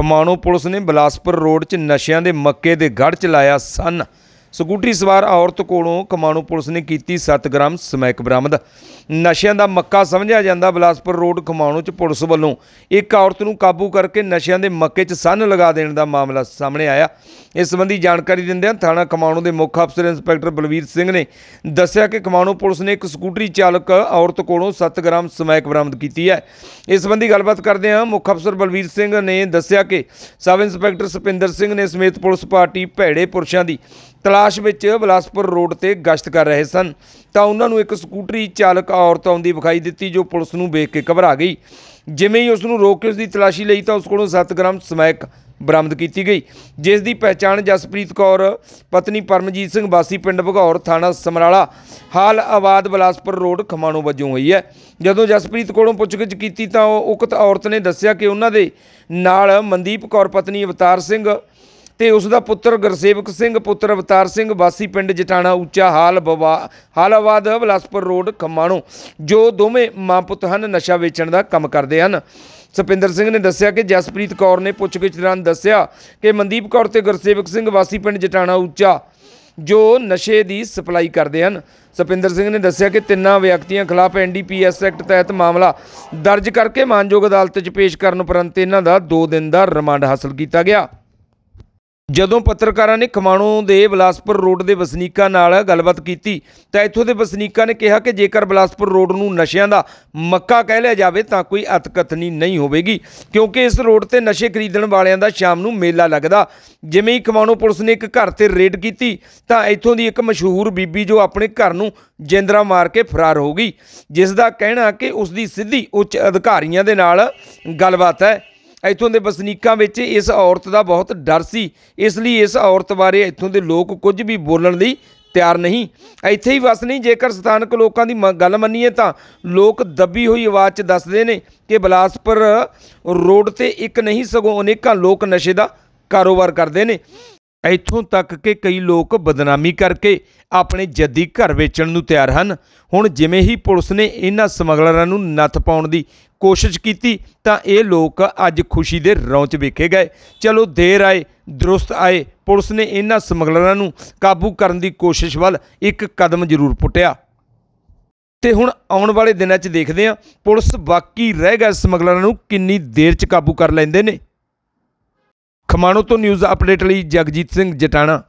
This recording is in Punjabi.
ਖਮਾਣੋ ਪੁਲਿਸ ਨੇ ਬਲਾਸਪੁਰ ਰੋਡ 'ਚ ਨਸ਼ਿਆਂ ਦੇ ਮੱਕੇ ਦੇ ਗੜ੍ਹ 'ਚ ਲਾਇਆ ਸੰਨ। ਸਕੂਟਰੀ ਸਵਾਰ ਔਰਤ ਕੋਲੋਂ ਖਮਾਣੋ ਪੁਲਿਸ ਨੇ ਕੀਤੀ 7 ਗ੍ਰਾਮ ਸਮੈਕ ਬਰਾਮਦ। ਨਸ਼ਿਆਂ ਦਾ ਮੱਕਾ ਸਮਝਿਆ ਜਾਂਦਾ। ਬਲਾਸਪੁਰ ਰੋਡ ਖਮਾਣੋ 'ਚ ਪੁਲਿਸ ਵੱਲੋਂ ਇੱਕ ਔਰਤ ਨੂੰ ਕਾਬੂ ਕਰਕੇ ਨਸ਼ਿਆਂ ਦੇ ਮੱਕੇ 'ਚ ਸੰਨ ਲਗਾ ਦੇਣ ਦਾ ਮਾਮਲਾ ਸਾਹਮਣੇ ਆਇਆ। ਇਸ ਸੰਬੰਧੀ ਜਾਣਕਾਰੀ ਦਿੰਦਿਆਂ ਥਾਣਾ ਖਮਾਣੋ ਦੇ ਮੁੱਖ ਅਫਸਰ ਇੰਸਪੈਕਟਰ ਬਲਵੀਰ ਸਿੰਘ ਨੇ ਦੱਸਿਆ ਕਿ ਖਮਾਣੋ ਪੁਲਿਸ ਨੇ ਇੱਕ ਸਕੂਟਰੀ ਚਾਲਕ ਔਰਤ ਕੋਲੋਂ 7 ਗ੍ਰਾਮ ਸਮੈਕ ਬਰਾਮਦ ਕੀਤੀ ਹੈ। ਇਸ ਸੰਬੰਧੀ ਗੱਲਬਾਤ ਕਰਦੇ ਹਾਂ ਮੁੱਖ ਅਫਸਰ ਬਲਵੀਰ ਸਿੰਘ ਨੇ ਦੱਸਿਆ ਕਿ ਸਬ ਇੰਸਪੈਕਟਰ ਸੁਪਿੰਦਰ ਸਿੰਘ ਨੇ ਸਮੇਤ ਪੁਲਿਸ ਪਾਰਟੀ ਭੈੜੇ ਪੁਰਸ਼ਾਂ ਦੀ ਤਲਾਸ਼ ਵਿੱਚ ਬਲਾਸਪੁਰ ਰੋਡ ਤੇ ਗਸ਼ਤ ਕਰ ਰਹੇ ਸਨ। ਤਾਂ ਉਹਨਾਂ ਨੂੰ ਇੱਕ ਸਕੂਟਰੀ ਚਾਲਕ ਔਰਤ ਆਉਂਦੀ ਵਿਖਾਈ ਦਿੱਤੀ, ਜੋ ਪੁਲਿਸ ਨੂੰ ਵੇਖ ਕੇ ਘਬਰਾ ਗਈ। ਜਿਵੇਂ ਹੀ ਉਸ ਨੂੰ ਰੋਕ ਕੇ ਉਸ ਦੀ ਤਲਾਸ਼ੀ ਲਈ, ਤਾਂ ਉਸ ਕੋਲੋਂ 7 ਗ੍ਰਾਮ ਸਮੈਕ ਬਰਾਮਦ ਕੀਤੀ ਗਈ। ਜਿਸ ਦੀ ਪਹਿਚਾਣ ਜਸਪ੍ਰੀਤ ਕੌਰ, ਪਤਨੀ ਪਰਮਜੀਤ ਸਿੰਘ, ਵਾਸੀ ਪਿੰਡ ਭਗੌਰ, ਥਾਣਾ ਸਮਰਾਲਾ। ਹਾਲ ਆਬਾਦ ਬਲਾਸਪੁਰ ਰੋਡ ਖਮਾਣੋ ਵਜੋਂ ਹੋਈ ਹੈ। ਜਦੋਂ ਜਸਪ੍ਰੀਤ ਕੋਲੋਂ ਪੁੱਛਗਿੱਛ ਕੀਤੀ, ਤਾਂ ਉਹ ਉਕਤ ਔਰਤ ਨੇ ਦੱਸਿਆ ਕਿ ਉਹਨਾਂ ਦੇ ਨਾਲ ਮਨਦੀਪ ਕੌਰ, ਪਤਨੀ ਅਵਤਾਰ ਸਿੰਘ ਤੇ ਉਸ ਦਾ ਪੁੱਤਰ ਗੁਰਸੇਵਕ ਸਿੰਘ, ਪੁੱਤਰ ਅਵਤਾਰ ਸਿੰਘ, ਵਾਸੀ ਪਿੰਡ ਜਟਾਣਾ, ਉੱਚਾ ਹਾਲ ਬਵਾ ਹਾਲਾਬਾਦ ਬਲਾਸਪੁਰ ਰੋਡ, ਖਮਾਣੋ, ਜੋ ਦੋਵੇਂ ਮਾਂ ਪੁੱਤ ਹਨ, ਨਸ਼ਾ ਵੇਚਣ ਦਾ ਕੰਮ ਕਰਦੇ ਹਨ। ਸੁਪਿੰਦਰ ਸਿੰਘ ਨੇ ਦੱਸਿਆ ਕਿ ਜਸਪ੍ਰੀਤ ਕੌਰ ਨੇ ਪੁੱਛਗਿੱਛ ਦੌਰਾਨ ਦੱਸਿਆ ਕਿ ਮਨਦੀਪ ਕੌਰ ਤੇ ਗੁਰਸੇਵਕ ਸਿੰਘ, ਵਾਸੀ ਪਿੰਡ ਜਟਾਣਾ, ਉੱਚਾ, ਜੋ ਨਸ਼ੇ ਦੀ ਸਪਲਾਈ ਕਰਦੇ ਹਨ। ਸੁਪਿੰਦਰ ਸਿੰਘ ਨੇ ਦੱਸਿਆ ਕਿ ਤਿੰਨਾਂ ਵਿਅਕਤੀਆਂ ਖਿਲਾਫ ਐਨਡੀਪੀਐਸ ਐਕਟ ਤਹਿਤ ਮਾਮਲਾ ਦਰਜ ਕਰਕੇ ਮਾਨਯੋਗ ਅਦਾਲਤ 'ਚ ਪੇਸ਼ ਕਰਨ ਉਪਰੰਤ ਇਹਨਾਂ ਦਾ 2 ਦਿਨ ਦਾ ਰਿਮਾਂਡ ਹਾਸਲ ਕੀਤਾ ਗਿਆ। ਜਦੋਂ ਪੱਤਰਕਾਰਾਂ ਨੇ ਖਮਾਣੋ ਦੇ ਬਲਾਸਪੁਰ ਰੋਡ ਦੇ ਵਸਨੀਕਾਂ ਨਾਲ ਗੱਲਬਾਤ ਕੀਤੀ, ਤਾਂ ਇੱਥੋਂ ਦੇ ਵਸਨੀਕਾਂ ਨੇ ਕਿਹਾ ਕਿ ਜੇਕਰ ਬਲਾਸਪੁਰ ਰੋਡ ਨੂੰ ਨਸ਼ਿਆਂ ਦਾ ਮੱਕਾ ਕਹਿ ਲਿਆ ਜਾਵੇ, ਤਾਂ ਕੋਈ ਅਤਕਥਨੀ ਨਹੀਂ ਹੋਵੇਗੀ, ਕਿਉਂਕਿ ਇਸ ਰੋਡ ਤੇ ਨਸ਼ੇ ਖਰੀਦਣ ਵਾਲਿਆਂ ਦਾ ਸ਼ਾਮ ਨੂੰ ਮੇਲਾ ਲੱਗਦਾ। ਜਿਵੇਂ ਹੀ ਖਮਾਣੋ ਪੁਲਿਸ ਨੇ ਇੱਕ ਘਰ ਤੇ ਰੇਡ ਕੀਤੀ, ਤਾਂ ਇੱਥੋਂ ਦੀ ਇੱਕ ਮਸ਼ਹੂਰ ਬੀਬੀ ਜੋ ਆਪਣੇ ਘਰ ਨੂੰ ਜਿੰਦਰਾ ਮਾਰ ਕੇ ਫਰਾਰ ਹੋ ਗਈ, ਜਿਸ ਦਾ ਕਹਿਣਾ ਕਿ ਉਸ ਦੀ ਸਿੱਧੀ ਉੱਚ ਅਧਿਕਾਰੀਆਂ ਦੇ ਨਾਲ ਗੱਲਬਾਤ ਹੈ। ਇੱਥੋਂ ਦੇ ਵਸਨੀਕਾਂ ਵਿੱਚ ਇਸ ਔਰਤ ਦਾ ਬਹੁਤ ਡਰ ਸੀ। ਇਸ ਲਈ ਇਸ ਔਰਤ ਬਾਰੇ ਇੱਥੋਂ ਦੇ ਲੋਕ ਕੁਝ ਵੀ ਬੋਲਣ ਲਈ ਤਿਆਰ ਨਹੀਂ। ਇੱਥੇ ਹੀ ਵਸ ਨਹੀਂ, ਜੇਕਰ ਸਥਾਨਕ ਲੋਕਾਂ ਦੀ ਮ- ਗੱਲ ਮੰਨੀਏ ਤਾਂ ਲੋਕ ਦੱਬੀ ਹੋਈ ਆਵਾਜ਼ 'ਚ ਦੱਸਦੇ ਨੇ ਕਿ ਬਲਾਸਪੁਰ ਰੋਡ ਤੇ ਇੱਕ ਨਹੀਂ ਸਗੋਂ ਅਨੇਕਾਂ ਲੋਕ ਨਸ਼ੇ ਦਾ ਕਾਰੋਬਾਰ ਕਰਦੇ ਨੇ। ਇੱਥੋਂ ਤੱਕ ਕਿ ਕਈ ਲੋਕ ਬਦਨਾਮੀ ਕਰਕੇ ਆਪਣੇ ਜੱਦੀ ਘਰ ਵੇਚਣ ਨੂੰ ਤਿਆਰ ਹਨ। ਹੁਣ ਜਿਵੇਂ ਹੀ ਪੁਲਿਸ ਨੇ ਇਹਨਾਂ ਸਮਗਲਰਾਂ ਨੂੰ ਨੱਥ ਪਾਉਣ ਦੀ ਕੋਸ਼ਿਸ਼ ਕੀਤੀ, ਤਾਂ ਇਹ ਲੋਕ ਅੱਜ ਖੁਸ਼ੀ ਦੇ ਰੌਂ 'ਚ ਵੇਖੇ ਗਏ। ਚਲੋ ਦੇਰ ਆਏ, ਦਰੁਸਤ ਆਏ, ਪੁਲਿਸ ਨੇ ਇਹਨਾਂ ਸਮਗਲਰਾਂ ਨੂੰ ਕਾਬੂ ਕਰਨ ਦੀ ਕੋਸ਼ਿਸ਼ ਵੱਲ ਇੱਕ ਕਦਮ ਜ਼ਰੂਰ ਪੁੱਟਿਆ। ਤੇ ਹੁਣ ਆਉਣ ਵਾਲੇ ਦਿਨਾਂ 'ਚ ਦੇਖਦੇ ਹਾਂ ਪੁਲਿਸ ਬਾਕੀ ਰਹਿ ਗਏ ਸਮਗਲਰਾਂ ਨੂੰ ਕਿੰਨੀ ਦੇਰ 'ਚ ਕਾਬੂ ਕਰ ਲੈਂਦੇ ਨੇ। ਖਮਾਣੋ ਤੋਂ ਨਿਊਜ਼ ਅਪਡੇਟ ਲਈ ਜਗਜੀਤ ਸਿੰਘ ਜਟਾਣਾ।